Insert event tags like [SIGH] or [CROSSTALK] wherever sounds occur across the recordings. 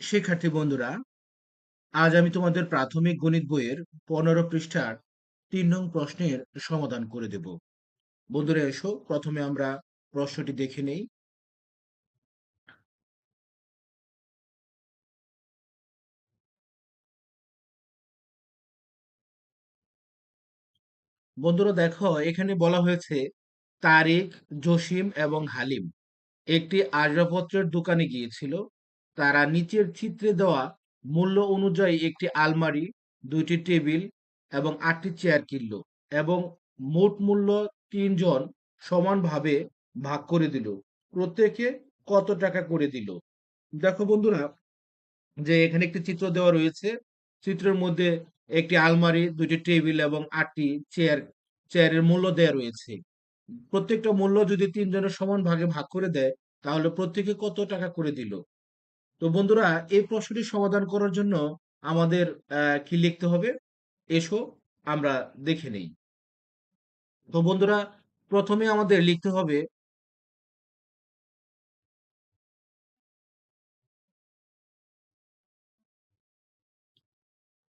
শিক্ষার্থী বন্ধুরা, আজ আমি তোমাদের প্রাথমিক গণিত বইয়ের পনেরো পৃষ্ঠার তিন নং প্রশ্নের সমাধান করে দেব। বন্ধুরা, এসো, প্রথমে আমরা প্রশ্নটি দেখে নেই। বন্ধুরা, দেখো, এখানে বলা হয়েছে তারিক জসিম এবং হালিম। একটি আসবাবপত্রের দোকানে গিয়েছিল। তারা নিচের চিত্রে দেওয়া মূল্য অনুযায়ী একটি আলমারি, দুইটি টেবিল এবং আটটি চেয়ার কিনল এবং মোট মূল্য তিনজন সমানভাবে ভাগ করে দিল। প্রত্যেকে কত টাকা করে দিল? দেখো বন্ধুরা, যে এখানে একটি চিত্র দেওয়া রয়েছে। চিত্রের মধ্যে একটি আলমারি, দুইটি টেবিল এবং আটটি চেয়ার, চেয়ারের মূল্য দেওয়া রয়েছে। প্রত্যেকটা মূল্য যদি তিনজনের সমান ভাগে ভাগ করে দেয়, তাহলে প্রত্যেকে কত টাকা করে দিল? তো বন্ধুরা, এই প্রশ্নটি সমাধান করার জন্য আমাদের কি লিখতে হবে? এসো, আমরা দেখে নেই। তো বন্ধুরা, প্রথমে আমাদের লিখতে হবে,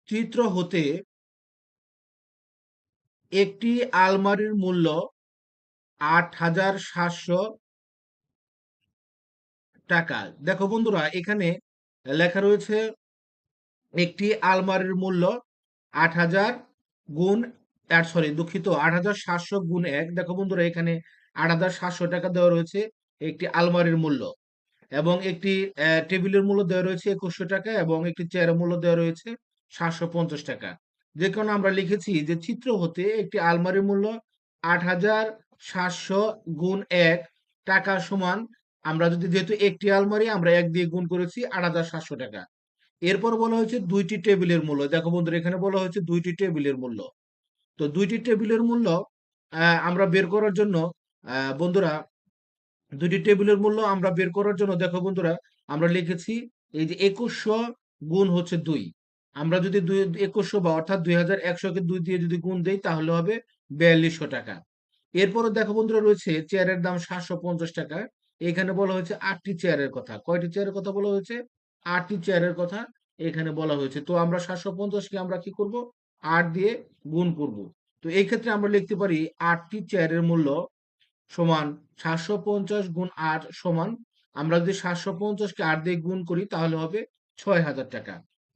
চিত্র হতে একটি আলমারির মূল্য আট হাজার সাতশো টাকা। দেখো বন্ধুরা, এখানে লেখা রয়েছে একটি আলমারির মূল্য আট হাজার গুণ সরি দুঃখিত, আট হাজার সাতশো গুণ এক। দেখো বন্ধুরা, এখানে আট হাজার সাতশো টাকা দেওয়া রয়েছে একটি আলমারির মূল্য এবং একটি টেবিলের মূল্য দেওয়া রয়েছে একুশশো টাকা এবং একটি চেয়ারের মূল্য দেওয়া রয়েছে সাতশো পঞ্চাশ টাকা। যে কারণে আমরা লিখেছি যে চিত্র হতে একটি আলমারির মূল্য আট হাজার সাতশো গুণ এক টাকা সমান আমরা যদি যেহেতু একটি আলমারি, আমরা এক দিয়ে গুণ করেছি আট হাজার সাতশো টাকা। এরপর বলা হয়েছে দুইটি টেবিলের মূল্য। দেখো বন্ধুরা, এখানে বলা হয়েছে দুইটি টেবিলের মূল্য। তো দুইটি টেবিলের মূল্য আমরা বের করার জন্য বন্ধুরা, দুইটি টেবিলের মূল্য আমরা বের করার জন্য, দেখো বন্ধুরা, আমরা লিখেছি এই যে একুশশো গুণ হচ্ছে দুই। আমরা যদি দুই, একুশশো বা অর্থাৎ দুই হাজার একশোকে দুই দিয়ে যদি গুণ দেই, তাহলে হবে বিয়াল্লিশশো টাকা। এরপরে দেখো বন্ধুরা রয়েছে, চেয়ারের দাম সাতশো পঞ্চাশ টাকা। এখানে বলা হয়েছে আটটি চেয়ারের কথা। কয়টি চেয়ারের কথা বলা হয়েছে? আটটি চেয়ারের কথা এখানে বলা হয়েছে। তো আমরা সাতশো পঞ্চাশকে আমরা কি করব? আট দিয়ে গুণ করব। তো এই ক্ষেত্রে আমরা লিখতে পারি আটটি চেয়ারের মূল্য সমান সাতশো পঞ্চাশ গুণ আট সমান, আমরা যদি সাতশো পঞ্চাশকে আট দিয়ে গুণ করি তাহলে হবে ছয় হাজার টাকা।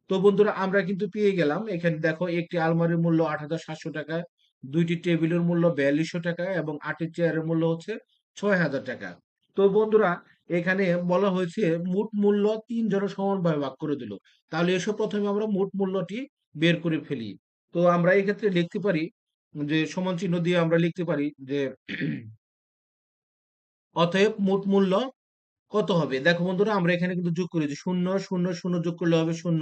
তো বন্ধুরা, আমরা কিন্তু পেয়ে গেলাম। এখানে দেখো একটি আলমারির মূল্য আট হাজার সাতশো টাকা, দুইটি টেবিলের মূল্য বিয়াল্লিশশো টাকা এবং আটটি চেয়ারের মূল্য হচ্ছে ছয় হাজার টাকা। তো বন্ধুরা, এখানে বলা হয়েছে মোট মূল্য তিন জনের সমানভাবে ভাগ করে দিল। তাহলে এসব প্রথমে আমরা মোট মূল্যটি বের করে ফেলি। তো আমরা এই ক্ষেত্রে লিখতে পারি যে সমান চিহ্ন দিয়ে আমরা লিখতে পারি যে অতএব মোট মূল্য কত হবে? দেখো বন্ধুরা, আমরা এখানে কিন্তু যোগ করেছি। শূন্য শূন্য শূন্য যোগ করলে হবে শূন্য।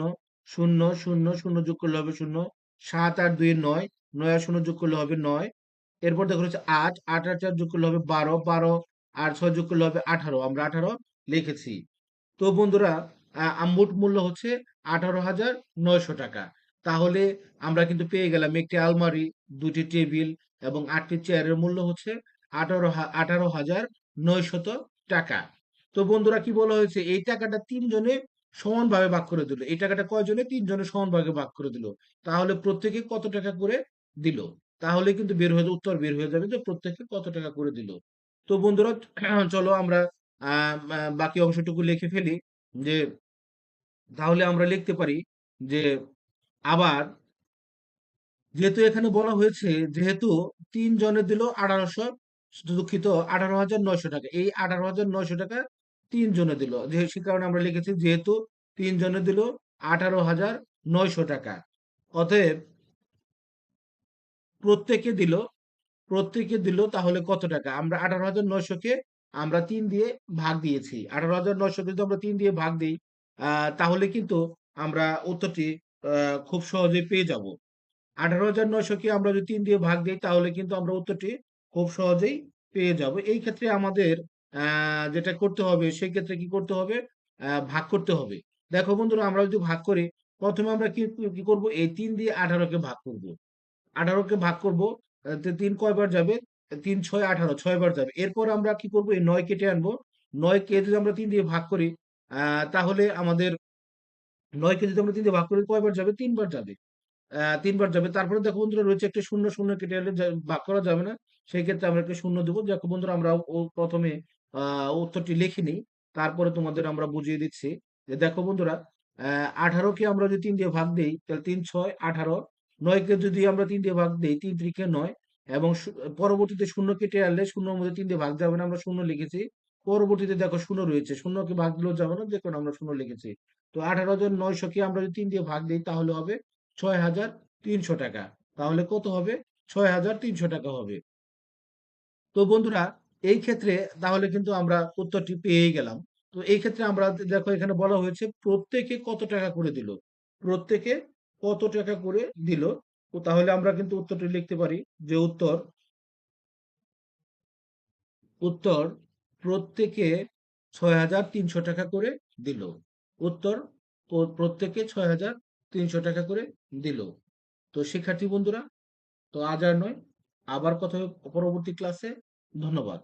শূন্য শূন্য শূন্য যোগ করলে হবে শূন্য। সাত, আট দুই নয়। নয় শূন্য যোগ করলে হবে নয়। এরপর দেখো হচ্ছে আট। আট আর চার যোগ করলে হবে বারো। বারো আর ছয় যোগ করলে হবে আঠারো। আমরা আঠারো লিখেছি। তো বন্ধুরা মোট মূল্য হচ্ছে আঠারো হাজার নয়শো টাকা। তাহলে আমরা কিন্তু পেয়ে গেলাম একটি আলমারি, দুটি টেবিল এবং আটটি চেয়ারের মূল্য হচ্ছে আঠারো আঠারো হাজার নয়শত টাকা। তো বন্ধুরা, কি বলা হয়েছে? এই টাকাটা তিনজনে সমানভাবে ভাগ করে দিল। এই টাকাটা কয়জনে? তিনজনে সমানভাবে ভাগ করে দিল। তাহলে প্রত্যেকে কত টাকা করে দিল? তাহলে কিন্তু বের হয়ে, উত্তর বের হয়ে যাবে যে প্রত্যেকে কত টাকা করে দিল। তো বন্ধুরা, [CLEARS THROAT] চলো আমরা বাকি অংশটুকু লিখে ফেলি যে, তাহলে আমরা লিখতে পারি যে, আবার যেহেতু এখানে বলা হয়েছে যেহেতু তিন জনে দিল আঠারোশো, দুঃখিত আঠারো হাজার নয়শো টাকা। এই আঠারো হাজার নয়শো টাকা তিন জনে দিল। যে সে কারণে আমরা লিখেছি যেহেতু তিন জনে দিল আঠারো হাজার নয়শো টাকা। অতএব প্রত্যেকে দিল প্রত্যেকে দিল তাহলে কত টাকা? আমরা আঠারো হাজার নয়শোকে আমরা তিন দিয়ে ভাগ দিয়েছি। আঠারো হাজার নয়শোকে যদি আমরা তিন দিয়ে ভাগ দিই তাহলে কিন্তু আমরা উত্তরটি খুব সহজে পেয়ে যাব। আঠারো হাজার নয়শোকে আমরা যদি তিন দিয়ে ভাগ দিই, তাহলে কিন্তু আমরা উত্তরটি খুব সহজেই পেয়ে যাব। এই ক্ষেত্রে আমাদের যেটা করতে হবে, সেই ক্ষেত্রে কি করতে হবে? ভাগ করতে হবে। দেখো বন্ধুরা, আমরা যদি ভাগ করি, প্রথমে আমরা কি কি করব? এই তিন দিয়ে আঠারোকে ভাগ করব। আঠারোকে ভাগ করব তিন কয়বার যাবে? তিন, ছয়, আঠারো ছয় বার যাবে। এরপর আমরা কি করব? এই নয় কেটে আনব। নয় কে যদি আমরা তিন দিয়ে ভাগ করি তাহলে আমাদের নয়কে যদি আমরা তিন দিয়ে ভাগ করি, কয়বার যাবে? তিনবার যাবে। তিনবার যাবে। তারপরে দেখো বন্ধুরা, রয়েছে একটা শূন্য শূন্য কেটে যা- ভাগ করা যাবে না। সেই ক্ষেত্রে আমরা একটা শূন্য দেবো। দেখো বন্ধুরা, আমরা প্রথমে উত্তরটি লিখে নিই। তারপরে তোমাদের আমরা বুঝিয়ে দিচ্ছি। যে দেখো বন্ধুরা, আহ, আঠারোকে আমরা যদি তিন দিয়ে ভাগ দিই, তাহলে তিন, ছয়, আঠারো নয়কে যদি আমরা তিন দিয়ে ভাগ দিই, তিন ত্রিকে নয়, এবং পরবর্তীতে শূন্য কেটে আনলে শূন্যর মধ্যে তিন দিয়ে ভাগ যাবে না, আমরা শূন্য লিখেছি। পরবর্তীতে দেখো শূন্য রয়েছে, শূন্যকে ভাগ দিলেও যাবে না কারণে আমরা শূন্য লিখেছি। তো আঠারো জন নয়শোকে আমরা যদি তিন দিয়ে ভাগ দিই, তাহলে হবে ছয় হাজার তিনশো টাকা। তাহলে কত হবে? ছয় হাজার তিনশো টাকা হবে। তো বন্ধুরা, এই ক্ষেত্রে তাহলে কিন্তু আমরা উত্তরটি পেয়েই গেলাম। তো এই ক্ষেত্রে আমরা দেখো এখানে বলা হয়েছে, প্রত্যেকে কত টাকা করে দিল? প্রত্যেকে কত টাকা করে দিল তাহলে আমরা কিন্তু উত্তরটি লিখতে পারি যে উত্তর উত্তর প্রত্যেকে ছয় হাজার তিনশো টাকা করে দিল। উত্তর প্রত্যেকে ছয় হাজার তিনশো টাকা করে দিল। তো শিক্ষার্থী বন্ধুরা, তো আজ আর নয়, আবার কথা পরবর্তী ক্লাসে ধন্যবাদ।